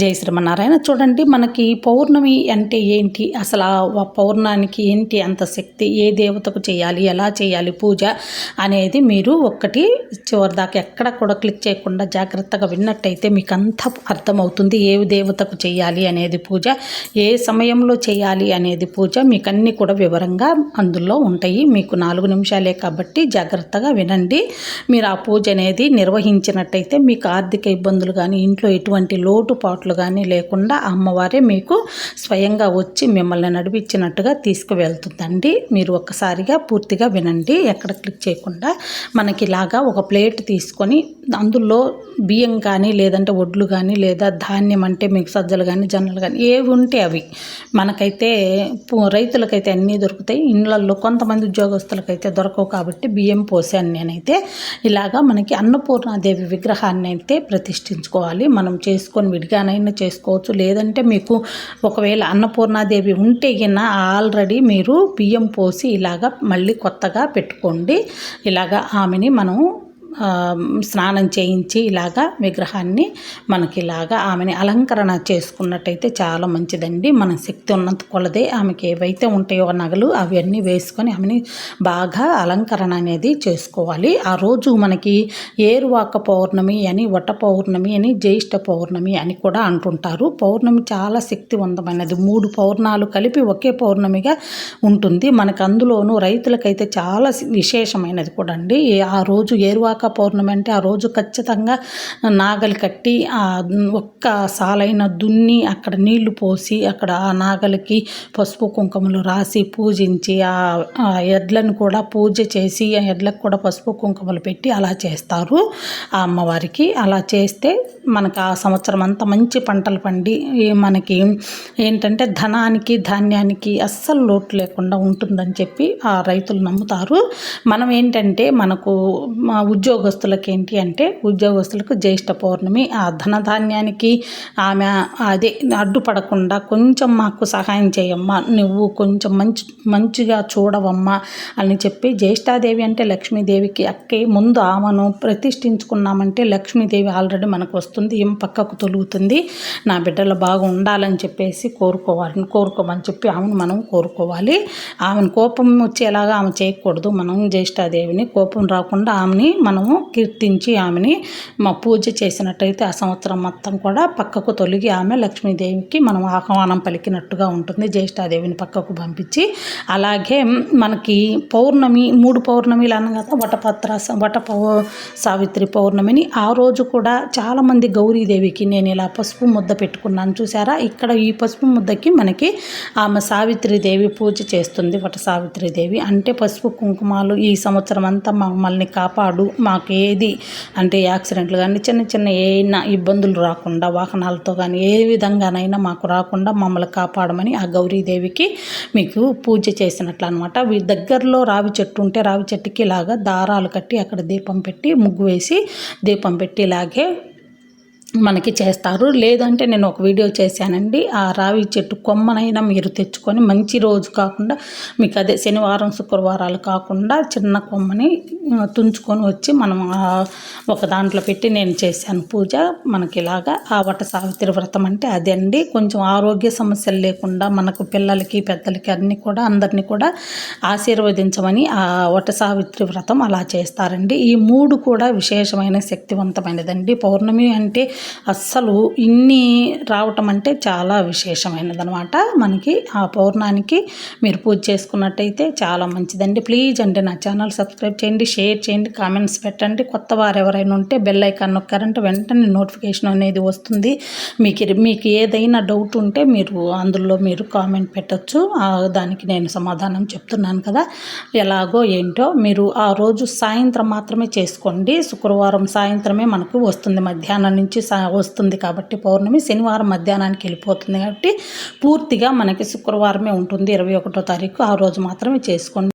జై శ్రీమన్నారాయణ. చూడండి మనకి పౌర్ణమి అంటే ఏంటి? అసలు ఆ పౌర్ణానికి ఏంటి అంత శక్తి? ఏ దేవతకు చేయాలి? ఎలా చేయాలి పూజ అనేది మీరు ఒక్కటి చివరిదాకా ఎక్కడ కూడా క్లిక్ చేయకుండా జాగ్రత్తగా విన్నట్టయితే మీకు అంతా అర్థమవుతుంది. ఏ దేవతకు చేయాలి అనేది పూజ? ఏ సమయంలో చేయాలి అనేది పూజ? మీకు అన్నీ కూడా వివరంగా అందులో ఉంటాయి. మీకు నాలుగు నిమిషాలే కాబట్టి జాగ్రత్తగా వినండి. మీరు ఆ పూజ అనేది నిర్వహించినట్టయితే మీకు ఆర్థిక ఇబ్బందులు కానీ ఇంట్లో ఎటువంటి లోటుపాట్లు లోటుపాట్లు కానీ లేకుండా అమ్మవారే మీకు స్వయంగా వచ్చి మిమ్మల్ని నడిపించినట్టుగా తీసుకువెళ్తుందండి. మీరు ఒక్కసారిగా పూర్తిగా వినండి. ఎక్కడ క్లిక్ చేయకుండా మనకి ఇలాగా ఒక ప్లేట్ తీసుకొని అందులో బియ్యం కానీ లేదంటే ఒడ్లు కానీ లేదా ధాన్యం అంటే మీకు సజ్జలు కానీ జొన్నలు కానీ ఏవి ఉంటే అవి మనకైతే రైతులకైతే అన్నీ దొరుకుతాయి. ఇండ్లల్లో కొంతమంది ఉద్యోగస్తులకైతే దొరకవు కాబట్టి బియ్యం పోసాను నేనైతే. ఇలాగా మనకి అన్నపూర్ణాదేవి విగ్రహాన్ని అయితే ప్రతిష్ఠించుకోవాలి. మనం చేసుకొని విడిగానే ఆయన చేసుకోవచ్చు. లేదంటే మీకు ఒకవేళ అన్నపూర్ణాదేవి ఉంటే గిన ఆల్రెడీ మీరు బియ్యం పోసి ఇలాగ మళ్ళీ కొత్తగా పెట్టుకోండి. ఇలాగ ఆమెని మనం స్నానం చేయించి ఇలాగా విగ్రహాన్ని మనకి ఇలాగా ఆమెని అలంకరణ చేసుకున్నట్టయితే చాలా మంచిదండి. మన శక్తి ఉన్నంత కొలదే ఆమెకి ఏవైతే ఉంటాయో నగలు అవన్నీ వేసుకొని ఆమెని బాగా అలంకరణ అనేది చేసుకోవాలి. ఆ రోజు మనకి ఏరువాక పౌర్ణమి అని వట పౌర్ణమి అని జ్యేష్ఠ పౌర్ణమి అని కూడా అంటుంటారు. పౌర్ణమి చాలా శక్తివంతమైనది. మూడు పౌర్ణాలు కలిపి ఒకే పౌర్ణమిగా ఉంటుంది. మనకు అందులోనూ రైతులకైతే చాలా విశేషమైనది కూడా అండి ఆ రోజు ఏరువాక పౌర్ణమి అంటే ఆ రోజు ఖచ్చితంగా నాగలి కట్టి ఒక్క సాలైన దున్ని అక్కడ నీళ్ళు పోసి అక్కడ ఆ నాగలికి పసుపు కుంకుమలు రాసి పూజించి ఆ ఎడ్లను కూడా పూజ చేసి ఆ ఎడ్లకు కూడా పసుపు కుంకుమలు పెట్టి అలా చేస్తారు ఆ అమ్మవారికి. అలా చేస్తే మనకు ఆ సంవత్సరం అంతా మంచి పంటలు పండి మనకి ఏంటంటే ధనానికి ధాన్యానికి అస్సలు లోటు లేకుండా ఉంటుందని చెప్పి ఆ రైతులు నమ్ముతారు. మనం ఏంటంటే మనకు మా ఉద్యోగస్తులకి ఏంటి అంటే ఉద్యోగస్తులకు జ్యేష్ఠ పౌర్ణమి ఆ ధనధాన్యానికి ఆమె అదే అడ్డుపడకుండా కొంచెం మాకు సహాయం చేయమ్మా నువ్వు కొంచెం మంచి మంచిగా చూడవమ్మా అని చెప్పి జ్యేష్ఠాదేవి అంటే లక్ష్మీదేవికి అక్కే ముందు ఆమెను ప్రతిష్ఠించుకున్నామంటే లక్ష్మీదేవి ఆల్రెడీ మనకు వస్తుంది ఏం పక్కకు తొలుగుతుంది నా బిడ్డలు బాగా ఉండాలని చెప్పేసి కోరుకోవాలని కోరుకోమని చెప్పి ఆమెను మనం కోరుకోవాలి. ఆమెను కోపం వచ్చేలాగా ఆమె చేయకూడదు మనం జ్యేష్ఠాదేవిని కోపం రాకుండా ఆమెని మనం మనము కీర్తించి ఆమెని మా పూజ చేసినట్టయితే ఆ సంవత్సరం మొత్తం కూడా పక్కకు తొలగి ఆమె లక్ష్మీదేవికి మనం ఆహ్వానం పలికినట్టుగా ఉంటుంది. జ్యేష్ఠాదేవిని పక్కకు పంపించి అలాగే మనకి పౌర్ణమి మూడు పౌర్ణమిలు అనగా వటపత్ర వట సావిత్రి పౌర్ణమిని ఆ రోజు కూడా చాలామంది గౌరీదేవికి నేను ఇలా పసుపు ముద్ద పెట్టుకున్నాను చూసారా? ఇక్కడ ఈ పసుపు ముద్దకి మనకి ఆమె సావిత్రిదేవి పూజ చేస్తుంది. వట సావిత్రిదేవి అంటే పసుపు కుంకుమాలు ఈ సంవత్సరం అంతా మమ్మల్ని కాపాడు మా మాకేది ఏది అంటే యాక్సిడెంట్లు కానీ చిన్న చిన్న ఏమైనా ఇబ్బందులు రాకుండా వాహనాలతో కానీ ఏ విధంగానైనా మాకు రాకుండా మమ్మల్ని కాపాడమని ఆ గౌరీదేవికి మీకు పూజ చేసినట్లు అనమాట దగ్గరలో రావి చెట్టు ఉంటే రావి చెట్టుకి ఇలాగా దారాలు కట్టి అక్కడ దీపం పెట్టి ముగ్గు వేసి దీపం పెట్టి ఇలాగే మనకి చేస్తారు. లేదంటే నేను ఒక వీడియో చేశానండి. ఆ రావి చెట్టు కొమ్మనైనా మీరు తెచ్చుకొని మంచి రోజు కాకుండా మీకు అదే శనివారం శుక్రవారాలు కాకుండా చిన్న కొమ్మని తుంచుకొని వచ్చి మనం ఒక దాంట్లో పెట్టి నేను చేశాను పూజ. మనకి ఇలాగా ఆ వట సావిత్రి వ్రతం అంటే అదే అండి. కొంచెం ఆరోగ్య సమస్యలు లేకుండా మనకు పిల్లలకి పెద్దలకి అన్నీ కూడా అందరినీ కూడా ఆశీర్వదించమని ఆ వట సావిత్రి వ్రతం అలా చేస్తారండి. ఈ మూడు కూడా విశేషమైన శక్తివంతమైనదండి. పౌర్ణమి అంటే అస్సలు ఇన్ని రావటం అంటే చాలా విశేషమైనది అనమాట మనకి ఆ పౌర్ణానికి మీరు పూజ చేసుకున్నట్టయితే చాలా మంచిదండి. ప్లీజ్ అండి నా ఛానల్ సబ్స్క్రైబ్ చేయండి షేర్ చేయండి కామెంట్స్ పెట్టండి. కొత్త వారు ఎవరైనా ఉంటే బెల్ ఐకాన్ నొక్కారంటే వెంటనే నోటిఫికేషన్ అనేది వస్తుంది. మీకు మీకు ఏదైనా డౌట్ ఉంటే మీరు అందులో మీరు కామెంట్ పెట్టచ్చు. దానికి నేను సమాధానం చెప్తున్నాను కదా. ఎలాగో ఏంటో మీరు ఆ రోజు సాయంత్రం మాత్రమే చేసుకోండి. శుక్రవారం సాయంత్రమే మనకు వస్తుంది. మధ్యాహ్నం నుంచి వస్తుంది కాబట్టి పౌర్ణమి శనివారం మధ్యాహ్నానికి వెళ్ళిపోతుంది కాబట్టి పూర్తిగా మనకి శుక్రవారమే ఉంటుంది. ఇరవై ఒకటో తారీఖు ఆ రోజు మాత్రమే చేసుకోండి.